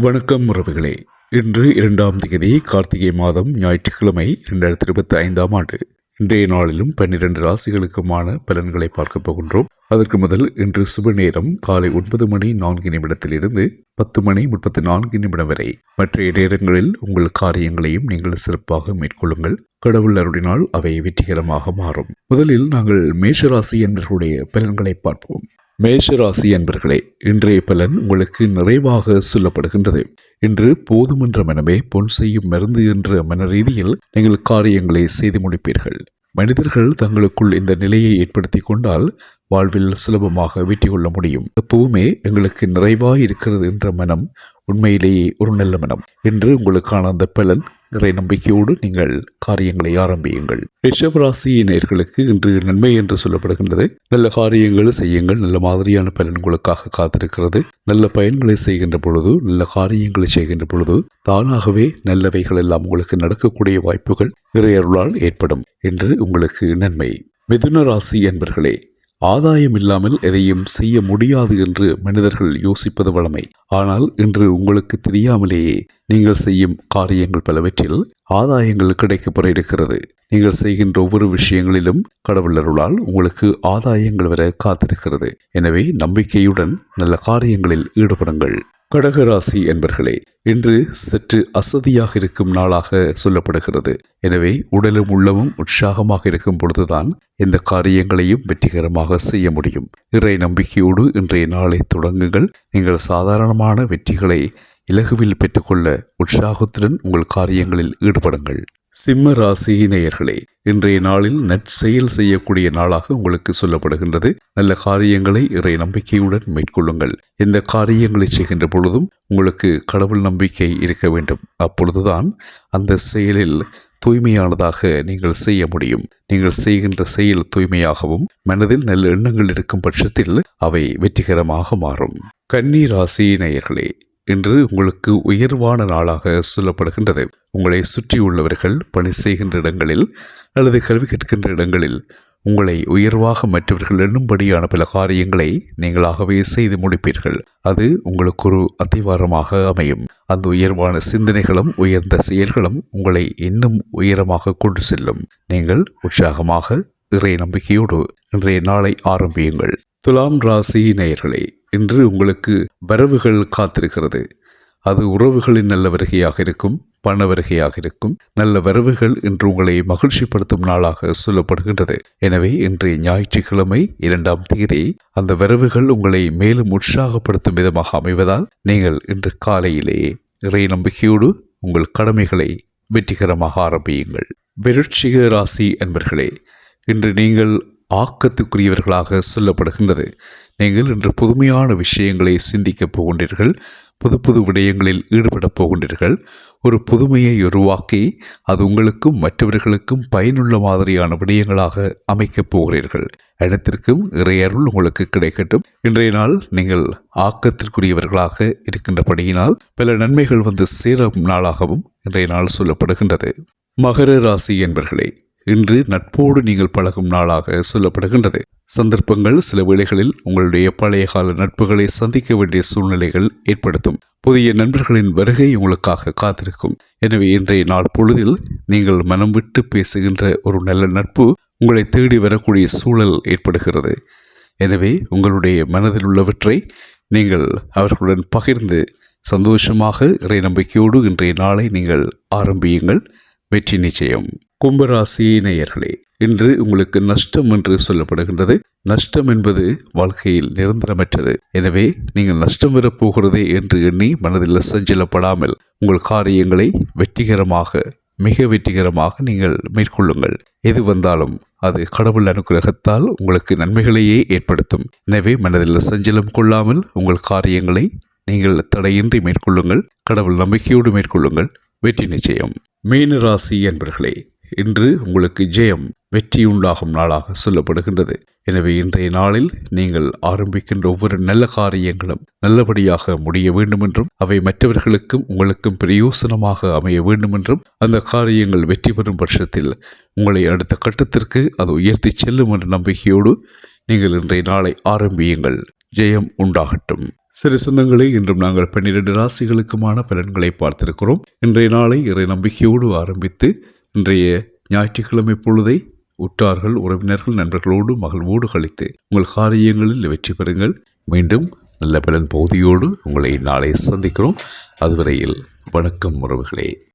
வணக்கம் உறவுகளே. இன்று இரண்டாம் தேதி கார்த்திகை மாதம் ஞாயிற்றுக்கிழமை இரண்டாயிரத்தி இருபத்தி ஐந்தாம் ஆண்டு. இன்றைய நாளிலும் பன்னிரண்டு ராசிகளுக்குமான பலன்களை பார்க்க போகின்றோம். அதற்கு முதல் இன்று சுப நேரம் காலை ஒன்பது மணி நான்கு நிமிடத்திலிருந்து பத்து மணி முப்பத்தி நான்கு நிமிடம் வரை. மற்ற நேரங்களில் உங்கள் காரியங்களையும் நீங்கள் சிறப்பாக மேற்கொள்ளுங்கள். கடவுள் அருளினால் அவை வெற்றிகரமாக மாறும். முதலில் நாங்கள் மேஷராசி என்பர்களுடைய பலன்களை பார்ப்போம். மேஷராசி என்பர்களே இன்றைய பலன் உங்களுக்கு நிறைவாக சொல்லப்படுகின்றது. இன்று போதுமென்ற மனமே பொன் செய்யும் மருந்து என்ற மன ரீதியில் நீங்கள் காரியங்களை செய்து முடிப்பீர்கள். மனிதர்கள் தங்களுக்குள் இந்த நிலையை ஏற்படுத்தி கொண்டால் வாழ்வில் சுலபமாக வெற்றி கொள்ள முடியும். எப்பவுமே எங்களுக்கு நிறைவாய் இருக்கிறது என்ற மனம் உண்மையிலேயே ஒரு நல்ல மனம். என்று உங்களுக்கான அந்த பலன் இறை நம்பிக்கையோடு நீங்கள் காரியங்களை ஆரம்பியுங்கள். ரிஷபராசியினர்களுக்கு இன்று நன்மை என்று சொல்லப்படுகின்றது. நல்ல காரியங்களை செய்யுங்கள். நல்ல மாதிரியான பலன் உங்களுக்காக காத்திருக்கிறது. நல்ல பயன்களை செய்கின்ற பொழுது நல்ல காரியங்களை செய்கின்ற பொழுது தானாகவே நல்லவைகள் எல்லாம் உங்களுக்கு நடக்கக்கூடிய வாய்ப்புகள் இறையருளால் ஏற்படும் என்று உங்களுக்கு நன்மை. மிதுன ராசி என்பர்களே ஆதாயம் இல்லாமல் எதையும் செய்ய முடியாது என்று மனிதர்கள் யோசிப்பது வழமை. ஆனால் இன்று உங்களுக்கு தெரியாமலேயே நீங்கள் செய்யும் காரியங்கள் பலவற்றில் ஆதாயங்கள் கிடைக்கப்பெற இருக்கிறது நீங்கள் செய்கின்ற ஒவ்வொரு விஷயங்களிலும் கடவுளருளால் உங்களுக்கு ஆதாயங்கள் வர காத்திருக்கிறது. எனவே நம்பிக்கையுடன் நல்ல காரியங்களில் ஈடுபடுங்கள். கடகராசி என்பர்களே இன்று சற்று அசதியாக இருக்கும் நாளாக சொல்லப்படுகிறது. எனவே உடலும் உள்ளமும் உற்சாகமாக இருக்கும் பொழுதுதான் இந்த காரியங்களையும் வெற்றிகரமாக செய்ய முடியும். இறை நம்பிக்கையோடு இன்றைய நாளை தொடங்குங்கள். நீங்கள் சாதாரணமான வெற்றிகளை இலகுவில் பெற்றுக்கொள்ள உற்சாகத்துடன் உங்கள் காரியங்களில் ஈடுபடுங்கள். சிம்ம ராசி நேயர்களே இன்றைய நாளில் நற்செயல் செய்யக்கூடிய நாளாக உங்களுக்கு சொல்லப்படுகின்றது. நல்ல காரியங்களை இறை நம்பிக்கையுடன் மேற்கொள்ளுங்கள். இந்த காரியங்களை செய்கின்ற பொழுதும் உங்களுக்கு கடவுள் நம்பிக்கை இருக்க வேண்டும். அப்பொழுதுதான் அந்த செயலில் தூய்மையானதாக நீங்கள் செய்ய முடியும். நீங்கள் செய்கின்ற செயல் தூய்மையாகவும் மனதில் நல்ல எண்ணங்கள் இருக்கும் பட்சத்தில் அவை வெற்றிகரமாக மாறும். கன்னி ராசி நேயர்களே இன்று உங்களுக்கு உயர்வான நாளாக சொல்லப்படுகின்றது. உங்களை சுற்றியுள்ளவர்கள் பணி செய்கின்ற இடங்களில் அல்லது கல்வி கற்கின்ற இடங்களில் உங்களை உயர்வாக மற்றவர்கள் எண்ணும்படியான பல காரியங்களை நீங்களாகவே செய்து முடிப்பீர்கள். அது உங்களுக்கு ஒரு அத்திவாரமாக அமையும். அந்த உயர்வான சிந்தனைகளும் உயர்ந்த செயல்களும் உங்களை இன்னும் உயரமாக கொண்டு செல்லும். நீங்கள் உற்சாகமாக இறை நம்பிக்கையோடு இன்றைய நாளை ஆரம்பியுங்கள். துலாம் ராசி நேயர்களே இன்று உங்களுக்கு வரவுகள் காத்திருக்கிறது. அது உறவுகளின் நல்ல வருகையாக இருக்கும் பண வருகையாக இருக்கும். நல்ல வரவுகள் இன்று உங்களை மகிழ்ச்சிப்படுத்தும் நாளாக சொல்லப்படுகின்றது. எனவே இன்றைய ஞாயிற்றுக்கிழமை இரண்டாம் தேதி அந்த வரவுகள் உங்களை மேலும் உற்சாகப்படுத்தும் விதமாக அமைவதால் நீங்கள் இன்று காலையிலேயே இறை நம்பிக்கையோடு உங்கள் கடமைகளை வெற்றிகரமாக ஆரம்பியுங்கள். விருட்சிக ராசி என்பர்களே இன்று நீங்கள் ஆக்கத்துக்குரியவர்களாக சொல்லப்படுகின்றது. நீங்கள் இன்று புதுமையான விஷயங்களை சிந்திக்கப் போகின்றீர்கள் புது புது விடயங்களில் ஈடுபடப் போகின்றீர்கள். ஒரு புதுமையை உருவாக்கி அது உங்களுக்கும் மற்றவர்களுக்கும் பயனுள்ள மாதிரியான விடயங்களாக அமைக்கப் போகிறீர்கள். இடத்திற்கும் இறையருள் உங்களுக்கு கிடைக்கட்டும். இன்றைய நாள் நீங்கள் ஆக்கத்திற்குரியவர்களாக இருக்கின்றபடியினால் பல நன்மைகள் வந்து சேரும் நாளாகவும் இன்றைய நாள் சொல்லப்படுகின்றது. மகர ராசி என்பர்களே இன்று நட்போடு நீங்கள் பழகும் நாளாக சொல்லப்படுகின்றது. சந்தர்ப்பங்கள் சில வேளைகளில் உங்களுடைய பழைய கால நட்புகளை சந்திக்க வேண்டிய சூழ்நிலைகள் ஏற்படுத்தும். புதிய நண்பர்களின் வருகை உங்களுக்காக காத்திருக்கும். எனவே இன்றைய நாள் பொழுதில் நீங்கள் மனம் விட்டு பேசுகின்ற ஒரு நல்ல நட்பு உங்களை தேடி வரக்கூடிய சூழல் ஏற்படுகிறது. எனவே உங்களுடைய மனதில் உள்ளவற்றை நீங்கள் அவர்களுடன் பகிர்ந்து சந்தோஷமாக இறை நம்பிக்கையோடு இன்றைய நாளை நீங்கள் ஆரம்பியுங்கள். வெற்றி நிச்சயம். கும்பராசி நேயர்களே இன்று உங்களுக்கு நஷ்டம் என்று சொல்லப்படுகின்றது. நஷ்டம் என்பது வாழ்க்கையில் நிரந்தரமற்றது. எனவே நீங்கள் நஷ்டம் வரப்போகிறதே என்று எண்ணி மனதில் சஞ்சலப்படாமல் உங்கள் காரியங்களை வெற்றிகரமாக மிக வெற்றிகரமாக நீங்கள் மேற்கொள்ளுங்கள். எது வந்தாலும் அது கடவுள் அனுகிரகத்தால் உங்களுக்கு நன்மைகளையே ஏற்படுத்தும். எனவே மனதில் சஞ்சலம் கொள்ளாமல் உங்கள் காரியங்களை நீங்கள் தடையின்றி மேற்கொள்ளுங்கள். கடவுள் நம்பிக்கையோடு மேற்கொள்ளுங்கள். வெற்றி நிச்சயம். மீன ராசி என்பர்களே இன்று உங்களுக்கு ஜெயம் வெற்றி உண்டாகும் நாளாக சொல்லப்படுகின்றது. எனவே இன்றைய நாளில் நீங்கள் ஆரம்பிக்கின்ற ஒவ்வொரு நல்ல காரியங்களும் நல்லபடியாக முடிய வேண்டுமென்றும் அவை மற்றவர்களுக்கும் உங்களுக்கும் பிரயோசனமாக அமைய வேண்டுமென்றும் அந்த காரியங்கள் வெற்றி பெறும் பட்சத்தில் உங்களை அடுத்த கட்டத்திற்கு அது உயர்த்தி செல்லும் என்ற நம்பிக்கையோடு நீங்கள் இன்றைய நாளை ஆரம்பியுங்கள். ஜெயம் உண்டாகட்டும். சரி சொந்தங்களே இன்றும் நாங்கள் பன்னிரண்டு ராசிகளுக்குமான பலன்களை பார்த்திருக்கிறோம். இன்றைய நாளை இறை நம்பிக்கையோடு ஆரம்பித்து இன்றைய ஞாயிற்றுக்கிழமை பொழுதை உற்றார்கள் உறவினர்கள் நண்பர்களோடு மகிழ்வோடு கழித்து உங்கள் காரியங்களில் வெற்றி பெறுங்கள். மீண்டும் நல்ல பலன் பகுதியோடு உங்களை நாளை சந்திக்கிறோம். அதுவரையில் வணக்கம் உறவுகளே.